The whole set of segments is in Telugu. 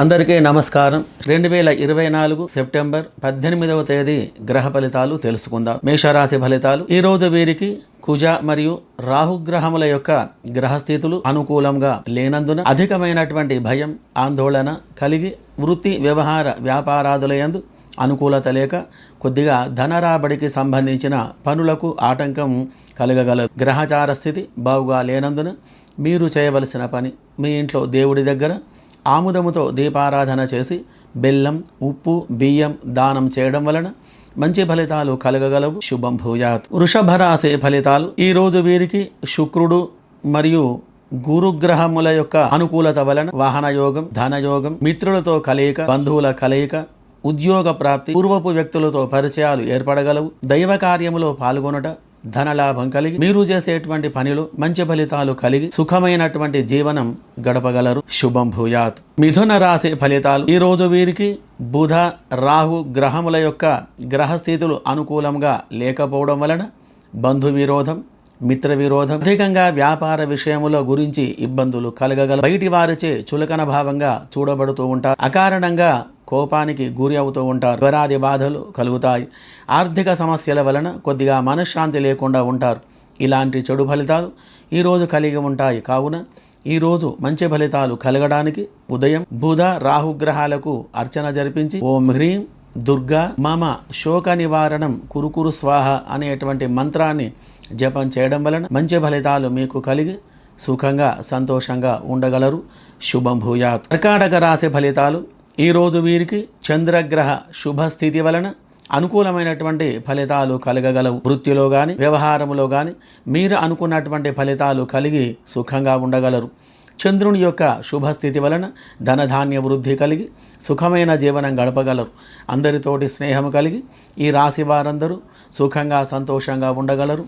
అందరికీ నమస్కారం. రెండు వేల ఇరవై నాలుగు సెప్టెంబర్ పద్దెనిమిదవ తేదీ గ్రహ ఫలితాలు తెలుసుకుందాం. మేషరాశి ఫలితాలు. ఈ రోజు వీరికి కుజ మరియు రాహుగ్రహముల యొక్క గ్రహస్థితులు అనుకూలంగా లేనందున అధికమైనటువంటి భయం ఆందోళన కలిగి వృత్తి వ్యవహార వ్యాపారాదులయందు అనుకూలత లేక కొద్దిగా ధన రాబడికి సంబంధించిన పనులకు ఆటంకం కలగగలదు. గ్రహచార స్థితి బాగుగా లేనందున మీరు చేయవలసిన పని మీ ఇంట్లో దేవుడి దగ్గర ఆముదముతో దీపారాధన చేసి బెల్లం ఉప్పు బియ్యం దానం చేయడం వలన మంచి ఫలితాలు కలగగలవు. శుభం భూయాత్. వృషభ రాశి ఫలితాలు ఈరోజు వీరికి శుక్రుడు మరియు గురుగ్రహముల యొక్క అనుకూలత వలన వాహన యోగం మిత్రులతో కలయిక బంధువుల కలయిక ఉద్యోగ ప్రాప్తి పూర్వపు వ్యక్తులతో పరిచయాలు ఏర్పడగలవు. దైవ కార్యములో పాల్గొనట ధనలాభం కలిగి మీరు చేసేటువంటి పనిలో మంచి ఫలితాలు కలిగి సుఖమైనటువంటి జీవనం గడపగలరు. శుభం భూయాత్. మిథున రాశి ఫలితాలు. ఈ రోజు వీరికి బుధ రాహు గ్రహముల యొక్క గ్రహస్థితులు అనుకూలంగా లేకపోవడం వలన బంధు విరోధం మిత్ర విరోధం అధికంగా వ్యాపార విషయముల గురించి ఇబ్బందులు కలగగల బయటి వారిచే చులకన భావంగా చూడబడుతూ ఉంటారు. అకారణంగా కోపానికి గురి అవుతూ ఉంటారు. జ్వరాది బాధలు కలుగుతాయి. ఆర్థిక సమస్యల వలన కొద్దిగా మనశ్శాంతి లేకుండా ఉంటారు. ఇలాంటి చెడు ఫలితాలు ఈరోజు కలిగి ఉంటాయి. కావున ఈరోజు మంచి ఫలితాలు కలగడానికి ఉదయం బుధ రాహుగ్రహాలకు అర్చన జరిపించి ఓం హ్రీం దుర్గా మమ శోక నివారణం కురుకురు స్వాహ అనేటువంటి మంత్రాన్ని జపం చేయడం వలన మంచి ఫలితాలు మీకు కలిగి సుఖంగా సంతోషంగా ఉండగలరు. శుభం భూయాత్. కర్కాటక రాశి ఫలితాలు ఈరోజు వీరికి చంద్రగ్రహ శుభస్థితి వలన అనుకూలమైనటువంటి ఫలితాలు కలగగలవు. వృత్తిలో కానీ వ్యవహారములో కానీ మీరు అనుకున్నటువంటి ఫలితాలు కలిగి సుఖంగా ఉండగలరు. చంద్రుని యొక్క శుభస్థితి వలన ధనధాన్య వృద్ధి కలిగి సుఖమైన జీవనం గడపగలరు. అందరితోటి స్నేహం కలిగి ఈ రాశి వారందరూ సుఖంగా సంతోషంగా ఉండగలరు.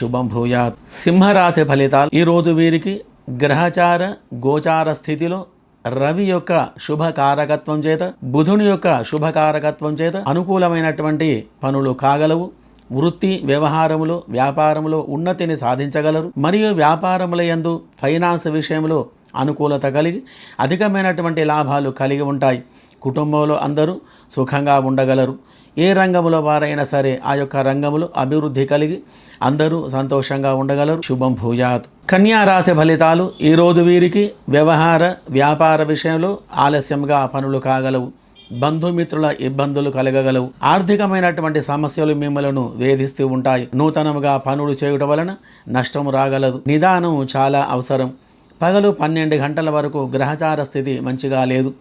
శుభం భూయాత్. సింహరాశి ఫలితాలు. ఈరోజు వీరికి గ్రహచార గోచార స్థితిలో రవి యొక్క శుభకారకత్వం చేత బుధుని యొక్క శుభకారకత్వం చేత అనుకూలమైనటువంటి పనులు కాగలవు. వృత్తి వ్యవహారములో వ్యాపారములో ఉన్నతిని సాధించగలరు. మరియు వ్యాపారముల యందు ఫైనాన్స్ విషయంలో అనుకూలత కలిగి అధికమైనటువంటి లాభాలు కలిగి ఉంటాయి. కుటుంబంలో అందరూ సుఖంగా ఉండగలరు. ఏ రంగంలో వారైనా సరే ఆ యొక్క రంగంలో అభివృద్ధి కలిగి అందరూ సంతోషంగా ఉండగలరు. శుభం భూయాత్. కన్యా రాశి ఫలితాలు ఈరోజు వీరికి వ్యవహార వ్యాపార విషయంలో ఆలస్యంగా పనులు కాగలవు. బంధుమిత్రుల ఇబ్బందులు కలగగలవు. ఆర్థికమైనటువంటి సమస్యలు మిమ్మలను వేధిస్తూ ఉంటాయి. నూతనముగా పనులు చేయుట వలన నష్టం రాగలదు. నిదానం చాలా అవసరం. పగలు పన్నెండు గంటల వరకు గ్రహచార స్థితి మంచిగా లేదు.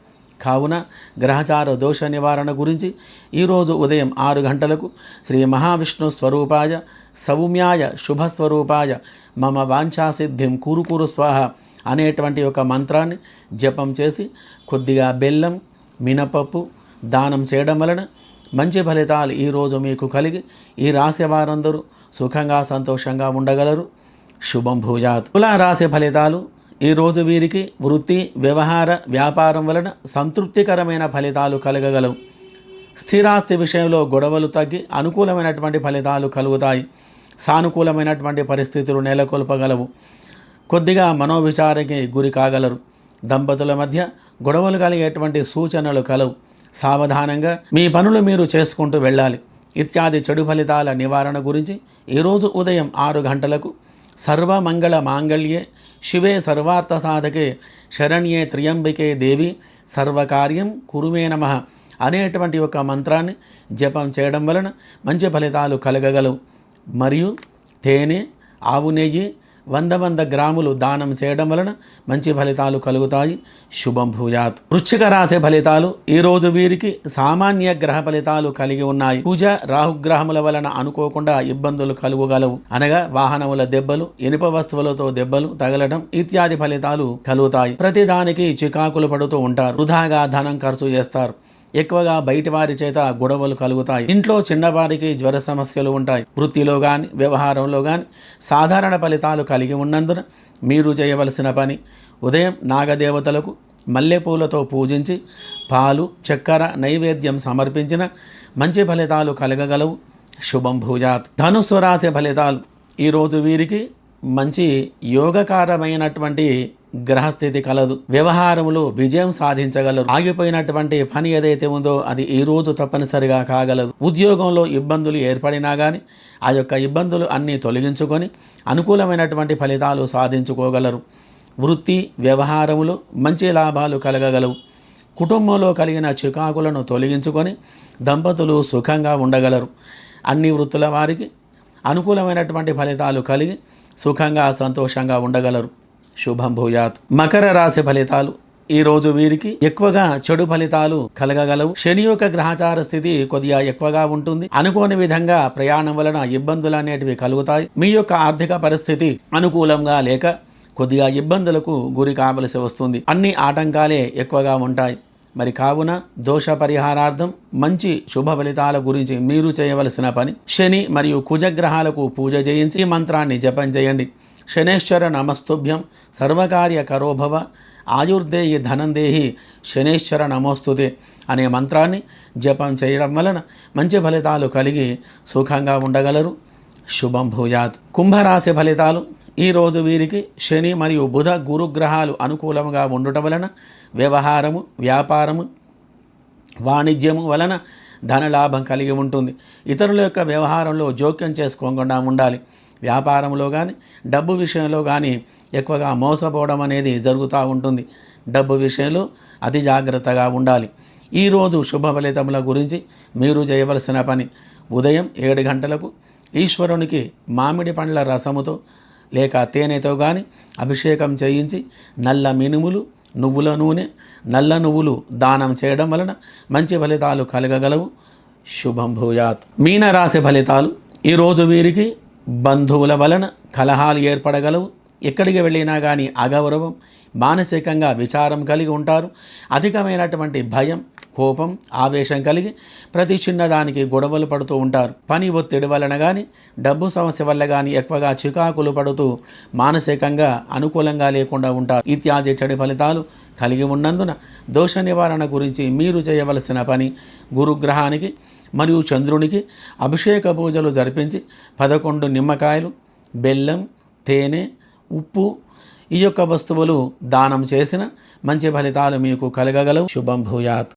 కావున గ్రహచార దోష నివారణ గురించి ఈరోజు ఉదయం ఆరు గంటలకు శ్రీ మహావిష్ణు స్వరూపాయ సౌమ్యాయ శుభస్వరూపాయ మమ వాంఛాసిద్ధిం కూరుకూరు స్వాహ అనేటువంటి ఒక మంత్రాన్ని జపం చేసి కొద్దిగా బెల్లం మినపప్పు దానం చేయడం వలన మంచి ఫలితాలు ఈరోజు మీకు కలిగి ఈ రాశి వారందరూ సుఖంగా సంతోషంగా ఉండగలరు. శుభం భూజాత్ తులా రాశి ఫలితాలు ఈరోజు వీరికి వృత్తి వ్యవహార వ్యాపారం వలన సంతృప్తికరమైన ఫలితాలు కలగగలవు. స్థిరాస్తి విషయంలో గొడవలు తగ్గి అనుకూలమైనటువంటి ఫలితాలు కలుగుతాయి. సానుకూలమైనటువంటి పరిస్థితులు నెలకొల్పగలవు. కొద్దిగా మనోవిచారకి గురి కాగలరు. దంపతుల మధ్య గొడవలు కలిగేటువంటి సూచనలు కలవు. సావధానంగా మీ పనులు మీరు చేసుకుంటూ వెళ్ళాలి. ఇత్యాది చెడు ఫలితాల నివారణ గురించి ఈరోజు ఉదయం ఆరు గంటలకు సర్వమంగళ మాంగళ్యే శివే సర్వార్థ సాధకే శరణ్యే త్రియంబికే దేవి సర్వకార్యం కురుమే నమ అనేటువంటి ఒక మంత్రాన్ని జపం చేయడం వలన మంచి ఫలితాలు కలగగలవు. మరియు తేనె ఆవు నెయ్యి వంద వంద గ్రాములు దానం చేయడం వలన మంచి ఫలితాలు కలుగుతాయి. శుభం భూయాత్. వృశ్చిక రాశి ఫలితాలు ఈరోజు వీరికి సామాన్య గ్రహ ఫలితాలు కలిగి ఉన్నాయి. పూజ రాహుగ్రహముల వలన అనుకోకుండా ఇబ్బందులు కలుగుగలవు. అనగా వాహనముల దెబ్బలు ఇనుప వస్తువులతో దెబ్బలు తగలడం ఇత్యాది ఫలితాలు కలుగుతాయి. ప్రతిదానికి చికాకులు పడుతూ ఉంటారు. వృధాగా ధనం ఖర్చు చేస్తారు. ఎక్కువగా బయటి వారి చేత గొడవలు కలుగుతాయి. ఇంట్లో చిన్నవారికి జ్వర సమస్యలు ఉంటాయి. వృత్తిలో కానీ వ్యవహారంలో కానీ సాధారణ ఫలితాలు కలిగి ఉన్నందున మీరు చేయవలసిన పని ఉదయం నాగదేవతలకు మల్లెపూలతో పూజించి పాలు చక్కెర నైవేద్యం సమర్పించిన మంచి ఫలితాలు కలగగలవు. శుభం భూజాత్. ధనుసు రాశి ఫలితాలు. ఈరోజు వీరికి మంచి యోగకారమైనటువంటి గ్రహస్థితి కలదు. వ్యవహారములో విజయం సాధించగలరు. ఆగిపోయినటువంటి పని ఏదైతే ఉందో అది ఈ రోజు తప్పనిసరిగా కాగలదు. ఉద్యోగంలో ఇబ్బందులు ఏర్పడినా కానీ ఆ యొక్క ఇబ్బందులు అన్నీ తొలగించుకొని అనుకూలమైనటువంటి ఫలితాలు సాధించుకోగలరు. వృత్తి వ్యవహారములు మంచి లాభాలు కలగగలవు. కుటుంబంలో కలిగిన చికాకులను తొలగించుకొని దంపతులు సుఖంగా ఉండగలరు. అన్ని వృత్తుల వారికి అనుకూలమైనటువంటి ఫలితాలు కలిగి సుఖంగా సంతోషంగా ఉండగలరు. శుభం భూయాత్. మకర రాశి ఫలితాలు. ఈ రోజు వీరికి ఎక్కువగా చెడు ఫలితాలు కలగగలవు. శని యొక్క గ్రహచార స్థితి కొద్దిగా ఎక్కువగా ఉంటుంది. అనుకోని విధంగా ప్రయాణం వలన ఇబ్బందులు అనేటివి కలుగుతాయి. మీ యొక్క ఆర్థిక పరిస్థితి అనుకూలంగా లేక కొద్దిగా ఇబ్బందులకు గురి కావలసి వస్తుంది. అన్ని ఆటంకాలే ఎక్కువగా ఉంటాయి. మరి కావున దోష పరిహారార్థం మంచి శుభ ఫలితాల గురించి మీరు చేయవలసిన పని. శని మరియు కుజగ్రహాలకు పూజ చేయించి ఈ మంత్రాన్ని జపం చేయండి. శనేశ్వర నమస్తుభ్యం. సర్వకార్య కరోభవ ఆయుర్దేయి ధనందేహి శనేశ్వర నమోస్తుతే అనే మంత్రాన్ని జపం చేయడం వలన మంచి ఫలితాలు కలిగి సుఖంగా ఉండగలరు. శుభం భూయాత్. కుంభరాశి ఫలితాలు. ఈరోజు వీరికి శని మరియు బుధ గురుగ్రహాలు అనుకూలంగా ఉండటం వలన వ్యవహారము వ్యాపారము వాణిజ్యము వలన ధనలాభం కలిగి ఉంటుంది. ఇతరుల యొక్క వ్యవహారంలో జోక్యం చేసుకోకుండా ఉండాలి. వ్యాపారంలో కానీ డబ్బు విషయంలో కానీ ఎక్కువగా మోసపోవడం అనేది జరుగుతూ ఉంటుంది. డబ్బు విషయంలో అతి జాగ్రత్తగా ఉండాలి. ఈరోజు శుభ ఫలితముల గురించి మీరు చేయవలసిన పని ఉదయం ఏడు గంటలకు ఈశ్వరునికి మామిడి పండ్ల రసముతో లేక తేనెతో కానీ అభిషేకం చేయించి నల్ల మినుములు నువ్వుల నూనె నల్ల నువ్వులు దానం చేయడం వలన మంచి ఫలితాలు కలగగలవు. శుభం భూయాత్. మీనరాశి ఫలితాలు. ఈరోజు వీరికి బంధువుల వలన కలహాలు ఏర్పడగలవు. ఎక్కడికి వెళ్ళినా కానీ అగౌరవం మానసికంగా విచారం కలిగి ఉంటారు. అధికమైనటువంటి భయం కోపం ఆవేశం కలిగి ప్రతి చిన్నదానికి గొడవలు పడుతూ ఉంటారు. పని ఒత్తిడి వలన కానీ డబ్బు సమస్య వల్ల కానీ ఎక్కువగా చికాకులు పడుతూ మానసికంగా అనుకూలంగా లేకుండా ఉంటారు. ఇత్యాది చెడు ఫలితాలు కలిగి ఉన్నందున దోష నివారణ గురించి మీరు చేయవలసిన పని గురుగ్రహానికి మరియు చంద్రునికి అభిషేక పూజలు జరిపించి పదకొండు నిమ్మకాయలు బెల్లం తేనె ఉప్పు ఈ యొక్క వస్తువులు దానం చేసిన మంచి ఫలితాలు మీకు కలగగలవు. శుభం భూయాత్.